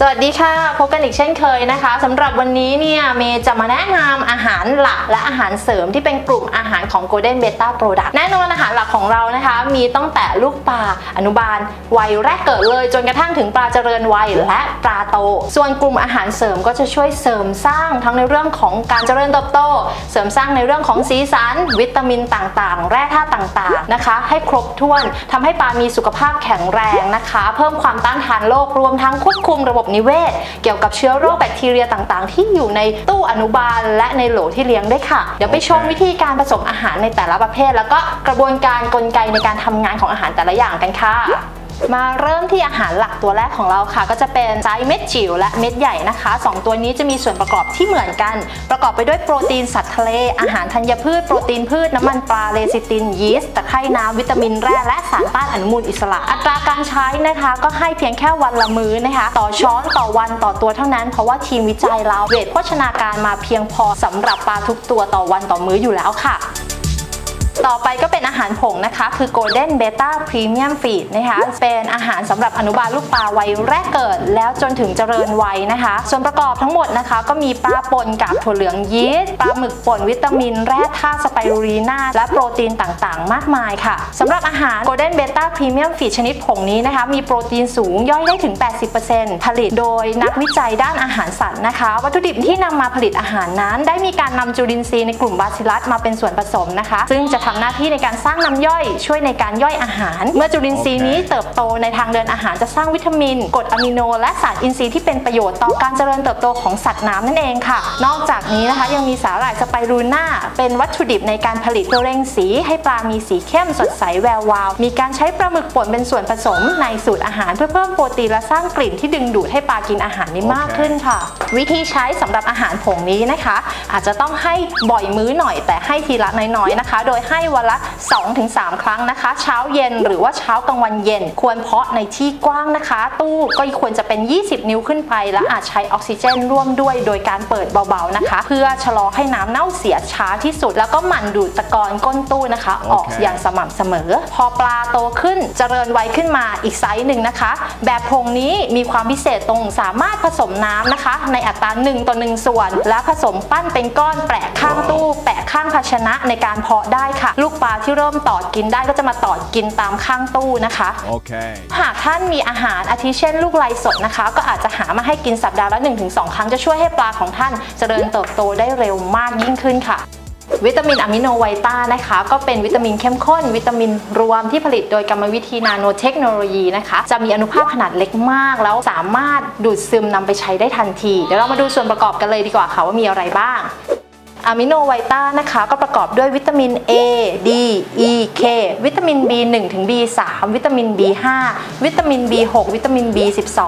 สวัสดีค่ะ พบกันอีกเช่นเคยนะคะสำหรับวันนี้เนี่ยเมย์จะมาแนะนำอาหารหลักและอาหารเสริมที่เป็นกลุ่มอาหารของ Golden Beta Product แน่นอนอาหารหลักของเรานะคะ มีตั้งแต่ลูกปลาอนุบาล วัยแรกเกิดเลย จนกระทั่งถึงปลาเจริญวัยและปลาโต ส่วนกลุ่มอาหารเสริมก็จะช่วยเสริมสร้างทั้งในเรื่องของการเจริญเติบโต เสริมสร้างในเรื่องของสีสัน วิตามินต่างๆ แร่ธาตุต่างๆนะคะ ให้ครบถ้วนทำให้ปลามีสุขภาพแข็งแรงนะคะ เพิ่มความต้านทานโรครวมทั้งควบคุมระบบนิเวศ เกี่ยวกับเชื้อโรคแบคทีเรียต่างๆ ที่อยู่ในตู้อนุบาล และในโหลที่เลี้ยงได้ค่ะ เดี๋ยวไปชมวิธีการผสมอาหารในแต่ละประเภท แล้วก็กระบวนการกลไกในการทำงานของอาหารแต่ละอย่างกันค่ะ มาเริ่มที่อาหารหลักตัวแรกของเราค่ะ ก็จะเป็นไซส์เม็ดจิ๋วและเม็ดใหญ่นะคะสองตัวนี้จะมีส่วนประกอบที่เหมือนกัน ประกอบไปด้วยโปรตีนสัตว์ทะเล อาหารธัญพืช โปรตีนพืช น้ำมันปลาเลซิตินยีสต์ตะไคร่น้ำวิตามินแร่และสารต้านอนุมูลอิสระ อัตราการใช้นะคะ ก็ให้เพียงแค่วันละมื้อนะคะ ต่อช้อนต่อวันต่อตัวเท่านั้น เพราะว่าทีมวิจัยเราเวทโภชนาการมาเพียงพอสำหรับปลาทุกตัวต่อวันต่อมื้ออยู่แล้วค่ะ ต่อไปก็เป็นอาหารผงนะคะ คือ Golden Beta Premium Feed นะคะเป็นอาหารสำหรับอนุบาลลูกปลาวัยแรกเกิด แล้วจนถึงเจริญวัยนะคะ ส่วนประกอบทั้งหมดนะคะ ก็มีปลาป่นกับถั่วเหลืองยีสต์ปลาหมึกป่นวิตามิน แร่ธาตุสไปรูลีนาและโปรตีนต่างๆ มากมายค่ะสำหรับอาหาร Golden Beta Premium Feed ชนิดผงนี้นะคะ มีโปรตีนสูงย่อยได้ถึง 80%ผลิตโดยนักวิจัยด้านอาหารสัตว์นะคะ วัตถุดิบที่นำมาผลิตอาหารนั้น ได้มีการนำจุลินทรีย์ในกลุ่มบาซิลัสมาเป็นส่วนผสมนะคะ ซึ่งจะทำหน้าที่ในการสร้างน้ำย่อย ช่วยในการย่อยอาหาร เมื่อจุลินทรีย์นี้เติบโตในทางเดินอาหารจะสร้างวิตามินกรดอะมิโน และสารอินทรีย์ที่เป็นประโยชน์ต่อการเจริญเติบโตของสัตว์น้ำนั่นเองค่ะ นอกจากนี้นะคะยังมีสาหร่ายสไปรูน่าเป็นวัตถุดิบในการผลิตเพื่อเร่งสี ให้ปลามีสีเข้มสดใสแวววาว มีการใช้ปลาหมึกป่นเป็นส่วนผสมในสูตรอาหารเพื่อเพิ่มโปรตีนและสร้างกลิ่นที่ดึงดูดให้ปลากินอาหารได้มากขึ้นค่ะ วิธีใช้สำหรับอาหารผงนี้นะคะ อาจจะต้องให้บ่อยมื้อหน่อยแต่ให้ทีละน้อยๆนะคะ โดยให้วันละ 2-3 ครั้งนะคะ เช้าเย็นหรือว่าเช้ากลางวันเย็น ควรเพาะในที่กว้างนะคะ ตู้ก็ควรจะเป็น 20 นิ้วขึ้นไป และอาจใช้ออกซิเจนร่วมด้วยโดยการเปิดเบาๆนะคะ เพื่อชะลอให้น้ำเน่าเสียช้าที่สุด แล้วก็หมั่นดูดตะกอนก้นตู้นะคะ ออกโอเคอย่างสม่ำเสมอ พอปลาโตขึ้นเจริญวัยขึ้นมาอีกไซส์หนึ่งนะคะ แบบผงนี้มีความพิเศษตรงสามารถผสมน้ำนะคะ ในอัตรา1ต่อ1ส่วน และผสมปั้นเป็นก้อนแปะข้างตู้ แปะข้างภาชนะในการเพาะได้ค่ะลูกปลาที่เริ่มตอดกินได้ก็จะมาตอดกินตามข้างตู้นะคะ Okay. หากท่านมีอาหารอาทิเช่น ลูกไลสดนะคะ ก็อาจจะหามาให้กินสัปดาห์ละ 1-2 ครั้งจะช่วยให้ปลาของท่านเจริญเติบโตได้เร็วมากยิ่งขึ้นค่ะ วิตามินอะมิโนไวต้านะคะ ก็เป็นวิตามินเข้มข้น วิตามินรวมที่ผลิตโดยกรรมวิธีนาโนเทคโนโลยีนะคะ จะมีอนุภาคขนาดเล็กมาก แล้วสามารถดูดซึมนำไปใช้ได้ทันที เดี๋ยวเรามาดูส่วนประกอบกันเลยดีกว่าค่ะว่ามีอะไรบ้าง อะมิโนไวต้านะคะก็ประกอบด้วยวิตามิน A D E K วิตามิน B1 ถึง B3 วิตามิน B5 วิตามิน B6 วิตามิน B12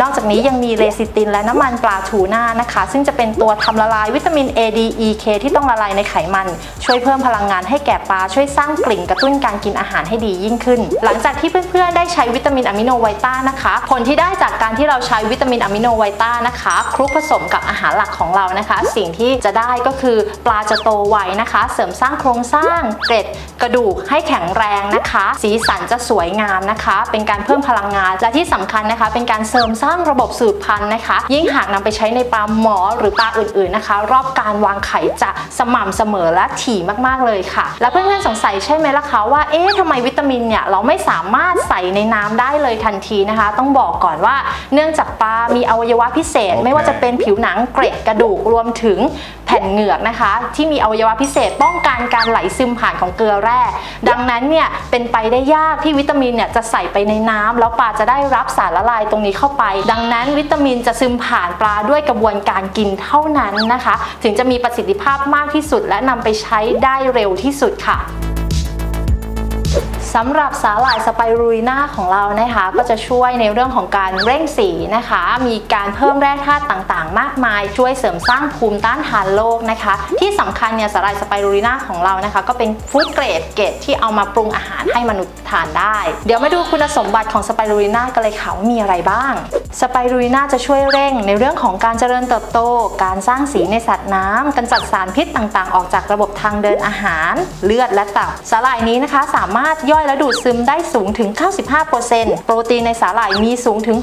นอกจากนี้ยังมีเลซิตินและน้ำมันปลาทูน่านะคะ ซึ่งจะเป็นตัวทำละลายวิตามิน A D E K ที่ต้องละลายในไขมัน ช่วยเพิ่มพลังงานให้แก่ปลาช่วยสร้างกลิ่นกระตุ้นการกินอาหารให้ดียิ่งขึ้น หลังจากที่เพื่อนๆได้ใช้วิตามินอะมิโนไวต้านะคะผลที่ได้จากการที่เราใช้วิตามินอะมิโนไวต้านะคะคลุกผสมกับอาหารหลักของเรานะคะ สิ่งที่จะได้ก็คือปลาจะโตไวนะคะ เสริมสร้างโครงสร้างเกร็ดกระดูกให้แข็งแรงนะคะ สีสันจะสวยงามนะคะ เป็นการเพิ่มพลังงานและที่สำคัญนะคะ เป็นการเสริมสร้างระบบสืบพันธุ์นะคะ ยิ่งหากนำไปใช้ในปลาหมอหรือปลาอื่นๆนะคะ รอบการวางไข่จะสม่ำเสมอและถี่มากๆเลยค่ะ แล้วเพื่อนๆสงสัยใช่ไหมล่ะคะว่าเอ๊ะทำไมวิตามินเนี่ยเราไม่สามารถใส่ในน้ำได้เลยทันทีนะคะ ต้องบอกก่อนว่าเนื่องจากปลามีอวัยวะพิเศษโอเคไม่ว่าจะเป็นผิวหนังเกร็ดกระดูกรวมถึงแผ่นเหือกนะคะ ที่มีอวัยวะพิเศษป้องกันการไหลซึมผ่านของเกลือแร่ ดังนั้นเนี่ยเป็นไปได้ยากที่วิตามินเนี่ยจะใส่ไปในน้ำแล้วปลาจะได้รับสารละลายตรงนี้เข้าไป ดังนั้นวิตามินจะซึมผ่านปลาด้วยกระบวนการกินเท่านั้นนะคะ ถึงจะมีประสิทธิภาพมากที่สุดและนำไปใช้ได้เร็วที่สุดค่ะ สำหรับสาหร่ายสไปรูน่าของเรานะคะ ก็จะช่วยในเรื่องของการเร่งสีนะคะ มีการเพิ่มแร่ธาตุต่างๆ มากมาย ช่วยเสริมสร้างภูมิต้านทานโรคนะคะ ที่สำคัญเนี่ยสาหร่ายสไปรูน่าของเรานะคะ ก็เป็นฟู้ดเกรดเกรดที่เอามาปรุงอาหารให้มนุษย์ทานได้ เดี๋ยวมาดูคุณสมบัติของสไปรูน่ากันเลยค่ะว่ามีอะไรบ้างสไปรูน่าจะช่วยเร่งในเรื่องของการเจริญเติบโต การสร้างสีในสัตว์น้ำการจัดสารพิษต่างๆ ออกจากระบบทางเดินอาหาร เลือดและตับสาหร่ายนี้นะคะ สามารถย่อยและดูดซึมได้สูงถึง 95%โปรตีนในสาหร่ายมีสูงถึง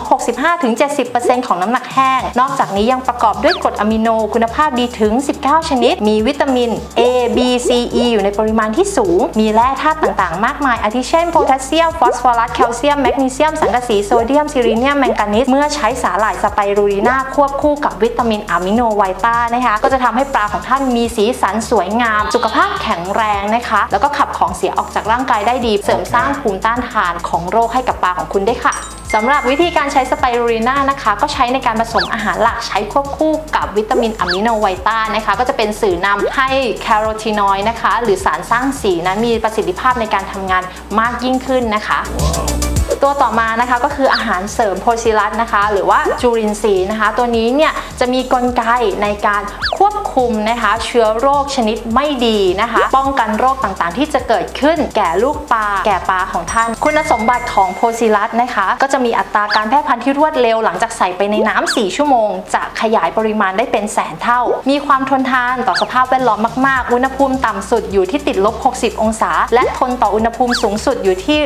65-70%ของน้ำหนักแห้ง นอกจากนี้ยังประกอบด้วยกรดอะมิโนคุณภาพดีถึง 19 ชนิด มีวิตามิน A B C E อยู่ในปริมาณที่สูง มีแร่ธาตุต่างๆ มากมาย อาทิเช่นโพแทสเซียม ฟอสฟอรัส แคลเซียม แมกนีเซียม สังกะสี โซเดียม ซิลิเนียม แมงกานีส เมื่อใช้สาหร่ายสไปรูลิน่าควบคู่กับวิตามินอะมิโนไวต้านะคะ ก็จะทำให้ปลาของท่านมีสีสันสวยงาม สุขภาพแข็งแรงนะคะ แล้วก็ขับของเสียออกจากร่างกายได้ดีเริมสร้างภูมิต้านทานของโรคให้กับปลาของคุณได้ค่ะสำหรับวิธีการใช้สไปรูลิน่านะคะ ก็ใช้ในการผสมอาหารหลักใช้ควบคู่กับวิตามินอะมิโนไวต้านะคะ ก็จะเป็นสื่อนำให้แคโรทีนอยด์นะคะ หรือสารสร้างสีนั้นมีประสิทธิภาพในการทำงานมากยิ่งขึ้นนะคะ ตัวต่อมานะคะก็คืออาหารเสริมโพซิลัสนะคะ หรือว่าจูรินทรีย์นะคะ ตัวนี้เนี่ยจะมีกลไกในการควบคุมนะคะ เชื้อโรคชนิดไม่ดีนะคะ ป้องกันโรคต่างๆ ที่จะเกิดขึ้นแก่ลูกปลาแก่ปลาของท่าน คุณสมบัติของโพซิลัสนะคะ ก็จะมีอัตราการแพร่พันธุ์ที่รวดเร็วหลังจากใส่ไปในน้ำ4ชั่วโมง จะขยายปริมาณได้เป็นแสนเท่า มีความทนทานต่อสภาพแวดล้อมมากๆ อุณหภูมิต่ำสุดอยู่ที่ติดลบ 60 องศา และทนต่ออุณหภูมิสูงสุดอยู่ที่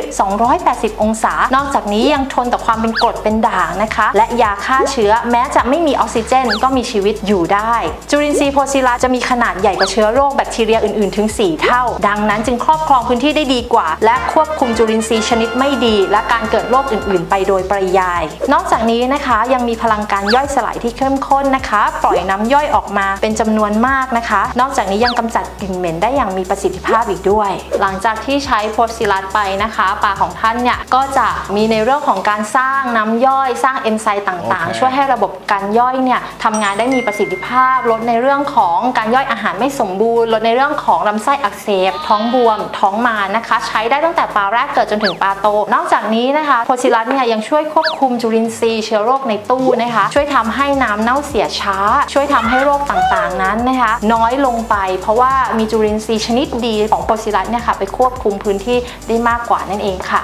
280 องศานอกจากนี้ยังทนต่อความเป็นกรดเป็นด่างนะคะ และยาฆ่าเชื้อแม้จะไม่มีออกซิเจนก็มีชีวิตอยู่ได้ จุลินทรีย์โพซิลัสจะมีขนาดใหญ่กว่าเชื้อโรคแบคทีเรียอื่น ๆ ถึง 4 เท่า ดังนั้นจึงครอบครองพื้นที่ได้ดีกว่า และควบคุมจุลินทรีย์ชนิดไม่ดี และการเกิดโรคอื่น ๆ ไปโดยปริยาย นอกจากนี้นะคะยังมีพลังการย่อยสลายที่เข้มข้นนะคะ ปล่อยน้ำย่อยออกมาเป็นจำนวนมากนะคะ นอกจากนี้ยังกำจัดกลิ่นเหม็นได้อย่างมีประสิทธิภาพอีกด้วย หลังจากที่ใช้โพซิลัสไปนะคะปลาของท่านเนี่ยก็จะมีในเรื่องของการสร้างน้ำย่อยสร้างเอนไซม์ต่างโอเคๆช่วยให้ระบบการย่อยเนี่ยทำงานได้มีประสิทธิภาพ ลดในเรื่องของการย่อยอาหารไม่สมบูรณ์ ลดในเรื่องของลำไส้อักเสบ ท้องบวม ท้องมารนะคะ ใช้ได้ตั้งแต่ปลาแรกเกิดจนถึงปลาโต นอกจากนี้นะคะโพซิลัสเนี่ยยังช่วยควบคุมจุลินทรีย์เชื้อโรคในตู้นะคะ ช่วยทำให้น้ำเน่าเสียช้า ช่วยทำให้โรคต่างๆนั้นนะคะ น้อยลงไป เพราะว่ามีจุลินทรีย์ชนิดดีของโพซิลัสเนี่ยค่ะไปควบคุมพื้นที่ได้มากกว่านั่นเองค่ะ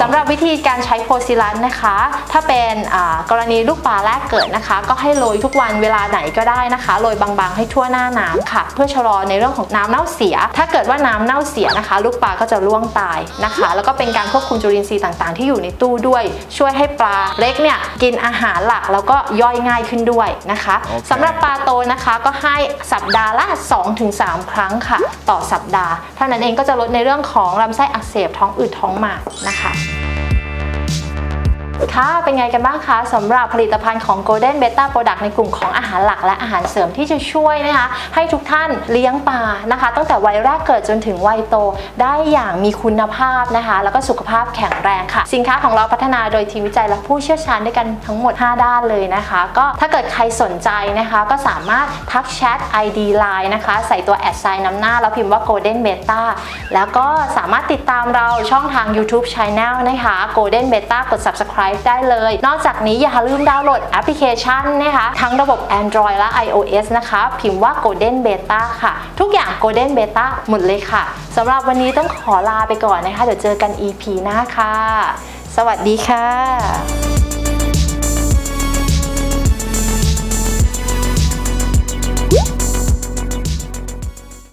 สำหรับวิธีการใช้โพซิลัสนะคะ ถ้าเป็นอ่ากรณีลูกปลาแรกเกิดนะคะ ก็ให้โรยทุกวันเวลาไหนก็ได้นะคะโรยบางๆ ให้ทั่วหน้าน้ำค่ะ เพื่อชะลอในเรื่องของน้ำเน่าเสีย ถ้าเกิดว่าน้ำเน่าเสียนะคะ ลูกปลาก็จะร่วงตายนะคะ แล้วก็เป็นการควบคุมจุลินทรีย์ต่างๆ ที่อยู่ในตู้ด้วย ช่วยให้ปลาเล็กเนี่ยกินอาหารหลักแล้วก็ย่อยง่ายขึ้นด้วยนะคะโอเคสำหรับปลาโตนะคะก็ให้สัปดาห์ละ 2-3 ครั้งค่ะ ต่อสัปดาห์เท่านั้นเองก็จะลดในเรื่องของลำไส้อักเสบท้องอืดท้องหมากนะคะ ค่ะ เป็นไงกันบ้างคะสำหรับผลิตภัณฑ์ของ Golden Beta Product ในกลุ่มของอาหารหลักและอาหารเสริมที่จะช่วยนะคะ ให้ทุกท่านเลี้ยงปลานะคะ ตั้งแต่วัยแรกเกิดจนถึงวัยโตได้อย่างมีคุณภาพนะคะ แล้วก็สุขภาพแข็งแรงค่ะ สินค้าของเราพัฒนาโดยทีมวิจัยและผู้เชี่ยวชาญด้วยกันทั้งหมด 5 ด้านเลยนะคะ ก็ถ้าเกิดใครสนใจนะคะ ก็สามารถทักแชท ID Line นะคะ ใส่ตัวแอดไซน์นำหน้า แล้วพิมพ์ว่า Golden Beta แล้วก็สามารถติดตามเราช่องทาง YouTube Channel นะคะ Golden Beta กด Subscribe ได้เลย นอกจากนี้อย่าลืมดาวน์โหลดแอปพลิเคชันนะคะทั้งระบบ Android และ iOS นะคะพิมพ์ว่า Golden Beta ค่ะ ทุกอย่าง Golden Beta หมดเลยค่ะสำหรับวันนี้ต้องขอลาไปก่อนนะคะ เดี๋ยวเจอกัน EP หน้าค่ะ สวัสดีค่ะ